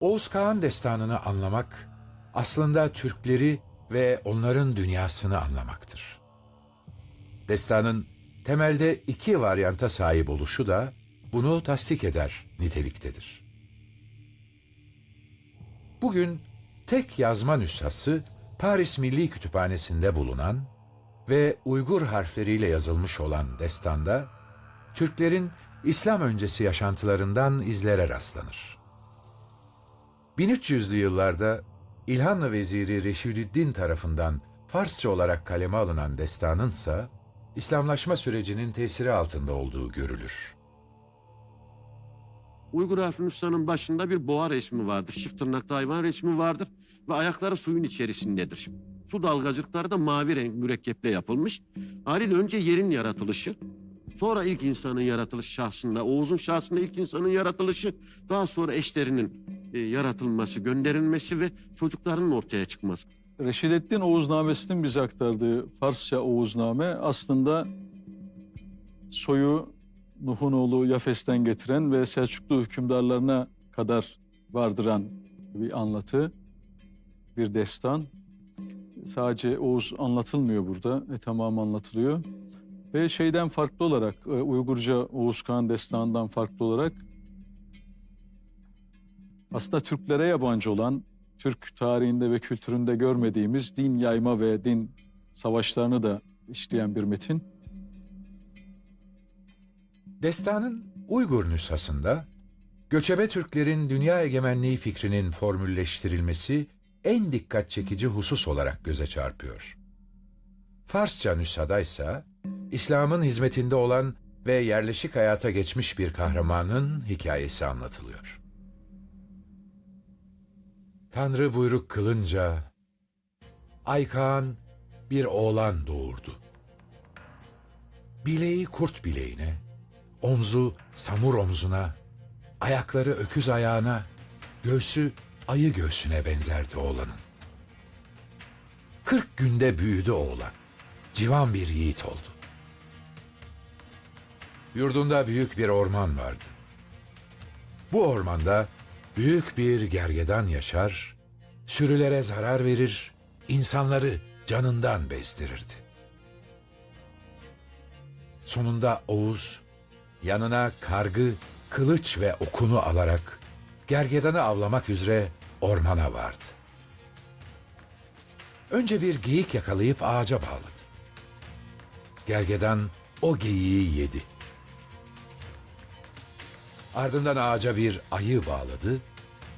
Oğuz Kağan destanını anlamak aslında Türkleri ve onların dünyasını anlamaktır. Destanın temelde iki varyanta sahip oluşu da bunu tasdik eder niteliktedir. Bugün tek yazma nüshası Paris Milli Kütüphanesi'nde bulunan ve Uygur harfleriyle yazılmış olan destanda Türklerin İslam öncesi yaşantılarından izlere rastlanır. 1300'lü yıllarda İlhanlı Veziri Reşidüddin tarafından Farsça olarak kaleme alınan destanınsa İslamlaşma sürecinin tesiri altında olduğu görülür. Uygur harfi nüshanın başında bir boğa resmi vardır. Çift tırnaklı hayvan resmi vardır ve ayakları suyun içerisindedir. Su dalgacıkları da mavi renk mürekkeple yapılmış. Haliyle önce yerin yaratılışı, sonra ilk insanın yaratılış şahsında, Oğuz'un şahsında ilk insanın yaratılışı, daha sonra eşlerinin e, yaratılması, gönderilmesi ve çocukların ortaya çıkması. Reşidettin Oğuznamesi'nin bize aktardığı Farsça Oğuzname aslında soyu Nuh'un oğlu Yafes'ten getiren ve Selçuklu hükümdarlarına kadar vardıran bir anlatı, bir destan. Sadece Oğuz anlatılmıyor burada, e, tamamı anlatılıyor. Ve şeyden farklı olarak, e, Uygurca Oğuz Kağan destanından farklı olarak aslında Türklere yabancı olan, Türk tarihinde ve kültüründe görmediğimiz din yayma ve din savaşlarını da işleyen bir metin. Destanın Uygur nüshasında göçebe Türklerin dünya egemenliği fikrinin formülleştirilmesi en dikkat çekici husus olarak göze çarpıyor. Farsça nüshada ise İslam'ın hizmetinde olan ve yerleşik hayata geçmiş bir kahramanın hikayesi anlatılıyor. Tanrı buyruk kılınca Aykan bir oğlan doğurdu. Bileği kurt bileğine, omzu samur omzuna, ayakları öküz ayağına, göğsü ayı göğsüne benzerdi oğlanın. Kırk günde büyüdü oğlan. Civan bir yiğit oldu. Yurdunda büyük bir orman vardı. Bu ormanda büyük bir gergedan yaşar, sürülere zarar verir, insanları canından bezdirirdi. Sonunda Oğuz yanına kargı, kılıç ve okunu alarak gergedanı avlamak üzere ormana vardı. Önce bir geyik yakalayıp ağaca bağladı. Gergedan o geyiği yedi. Ardından ağaca bir ayı bağladı.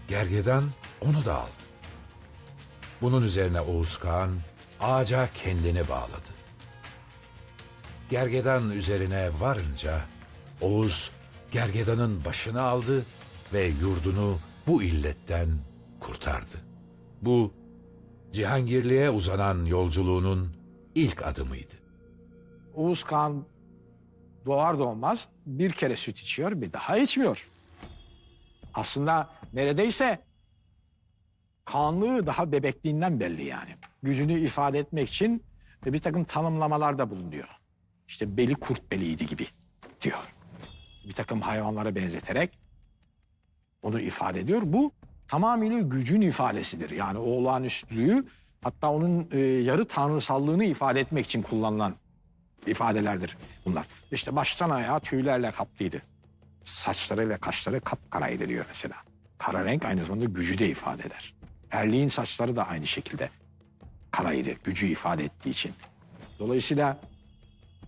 Gergedan onu da aldı. Bunun üzerine Oğuz Kağan ağaca kendini bağladı. Gergedan üzerine varınca Oğuz gergedanın başını aldı ve yurdunu bu illetten kurtardı. Bu Cihangirliğe uzanan yolculuğunun ilk adımıydı. Oğuz Kağan doğar doğmaz bir kere süt içiyor bir daha içmiyor. Aslında neredeyse kanlığı daha bebekliğinden belli yani. Gücünü ifade etmek için bir takım tanımlamalarda bulunuyor. İşte beli kurt beliydi gibi diyor. Bir takım hayvanlara benzeterek onu ifade ediyor. Bu tamamıyla gücün ifadesidir. Yani o olağanüstülüğü hatta onun e, yarı tanrısallığını ifade etmek için kullanılan ifadelerdir bunlar. İşte baştan ayağa tüylerle kaplıydı. Saçlarıyla kaşları kapkaraydı diyor mesela. Kara renk aynı zamanda gücü de ifade eder. Erliğin saçları da aynı şekilde karaydı. Gücü ifade ettiği için. Dolayısıyla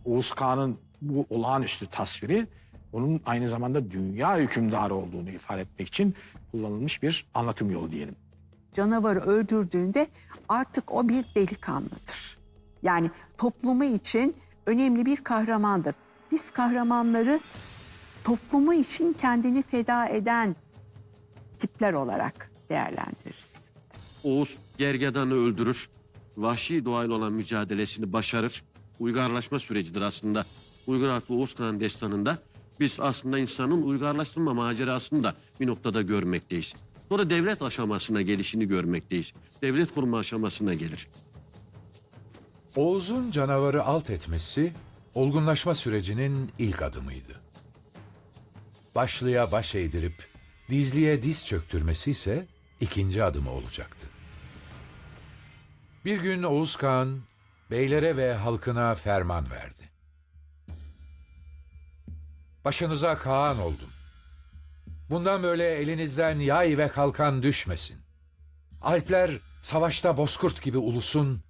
Oğuz Kağan'ın bu olağanüstü tasviri onun aynı zamanda dünya hükümdarı olduğunu ifade etmek için kullanılmış bir anlatım yolu diyelim. canavarı öldürdüğünde artık o bir delikanlıdır. Yani toplumu için önemli bir kahramandır. Biz kahramanları toplumu için kendini feda eden tipler olarak değerlendiririz. Oğuz gergedanı öldürür. Vahşi doğayla olan mücadelesini başarır. Uygarlaşma sürecidir aslında. Uygar harfli Oğuz Kağan destanında biz aslında insanın uygarlaştırma macerasını da bir noktada görmekteyiz. Sonra devlet aşamasına gelişini görmekteyiz. Devlet kurma aşamasına gelir. Oğuz'un canavarı alt etmesi olgunlaşma sürecinin ilk adımıydı. Başlıya baş eğdirip dizliye diz çöktürmesi ise ikinci adımı olacaktı. Bir gün Oğuz Kağan beylere ve halkına ferman verdi. Başınıza Kaan oldum. Bundan böyle elinizden yay ve kalkan düşmesin. Alpler savaşta bozkurt gibi ulusun,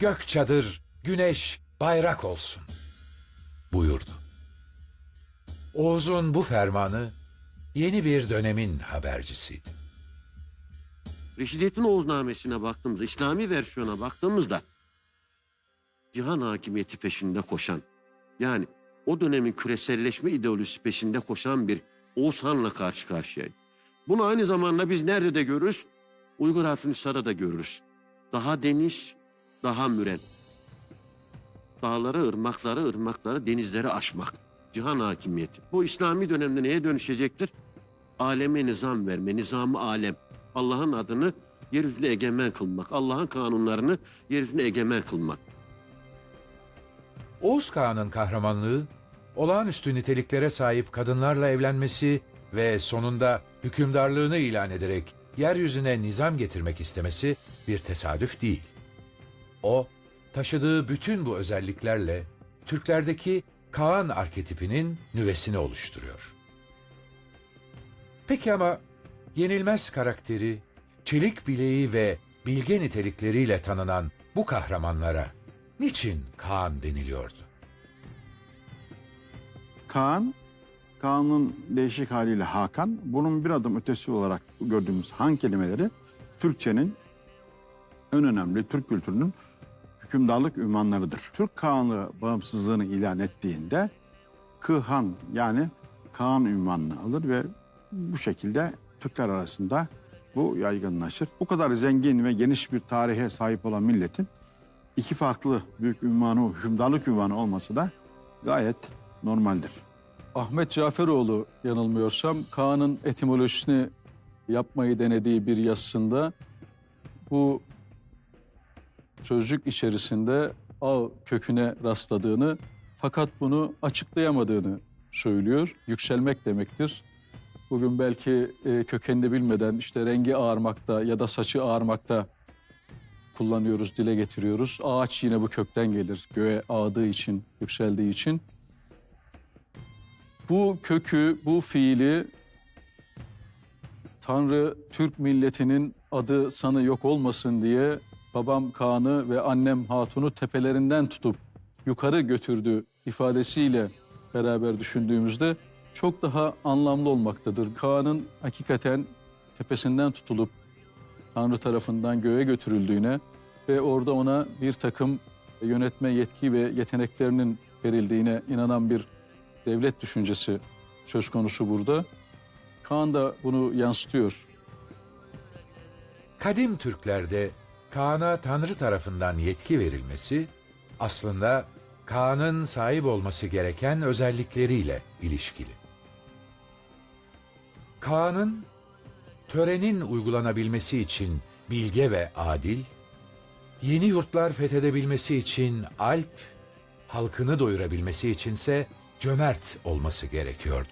gök çadır, güneş, bayrak olsun. Buyurdu. Oğuz'un bu fermanı yeni bir dönemin habercisiydi. Reşidiyettin Oğuznamesi'ne baktığımızda, İslami versiyona baktığımızda cihan hakimiyeti peşinde koşan, yani o dönemin küreselleşme ideolojisi peşinde koşan bir Oğuz Han'la karşı karşıyayız. Bunu aynı zamanda biz nerede de görürüz? Uygur Harfnisar'da da görürüz. Daha deniz, daha müren. Dağları, ırmakları, ırmakları, denizleri aşmak. Cihan hakimiyeti. Bu İslami dönemde neye dönüşecektir? Aleme nizam verme, nizamı alem. Allah'ın adını yeryüzüne egemen kılmak. Allah'ın kanunlarını yeryüzüne egemen kılmak. Oğuz Kağan'ın kahramanlığı, olağanüstü niteliklere sahip kadınlarla evlenmesi ve sonunda hükümdarlığını ilan ederek yeryüzüne nizam getirmek istemesi bir tesadüf değil. O, taşıdığı bütün bu özelliklerle Türklerdeki Kaan arketipinin nüvesini oluşturuyor. Peki ama yenilmez karakteri, çelik bileği ve bilge nitelikleriyle tanınan bu kahramanlara niçin Kaan deniliyordu? Kaan, Kaan'ın değişik haliyle Hakan. Bunun bir adım ötesi olarak gördüğümüz han kelimeleri Türkçenin en önemli Türk kültürünün hükümdarlık ünvanlarıdır. Türk Kağanlığı bağımsızlığını ilan ettiğinde Kıhan yani Kaan ünvanını alır ve bu şekilde Türkler arasında bu yaygınlaşır. Bu kadar zengin ve geniş bir tarihe sahip olan milletin iki farklı büyük ünvanı, hükümdarlık ünvanı olması da gayet normaldir. Ahmet Caferoğlu yanılmıyorsam Kaan'ın etimolojisini yapmayı denediği bir yazısında bu sözcük içerisinde ağ köküne rastladığını fakat bunu açıklayamadığını söylüyor. Yükselmek demektir. Bugün belki e, kökenini bilmeden işte rengi ağarmakta ya da saçı ağarmakta kullanıyoruz, dile getiriyoruz. Ağaç yine bu kökten gelir. Göğe ağdığı için, yükseldiği için. Bu kökü, bu fiili Tanrı Türk milletinin adı sanı yok olmasın diye babam Kaan'ı ve annem Hatun'u tepelerinden tutup yukarı götürdü ifadesiyle beraber düşündüğümüzde çok daha anlamlı olmaktadır. Kaan'ın hakikaten tepesinden tutulup Tanrı tarafından göğe götürüldüğüne ve orada ona bir takım yönetme yetki ve yeteneklerinin verildiğine inanan bir devlet düşüncesi söz konusu burada. Kaan da bunu yansıtıyor. Kadim Türklerde Kaan'a Tanrı tarafından yetki verilmesi aslında Kaan'ın sahip olması gereken özellikleriyle ilişkili. Kaan'ın törenin uygulanabilmesi için bilge ve adil, yeni yurtlar fethedebilmesi için alp, halkını doyurabilmesi içinse cömert olması gerekiyordu.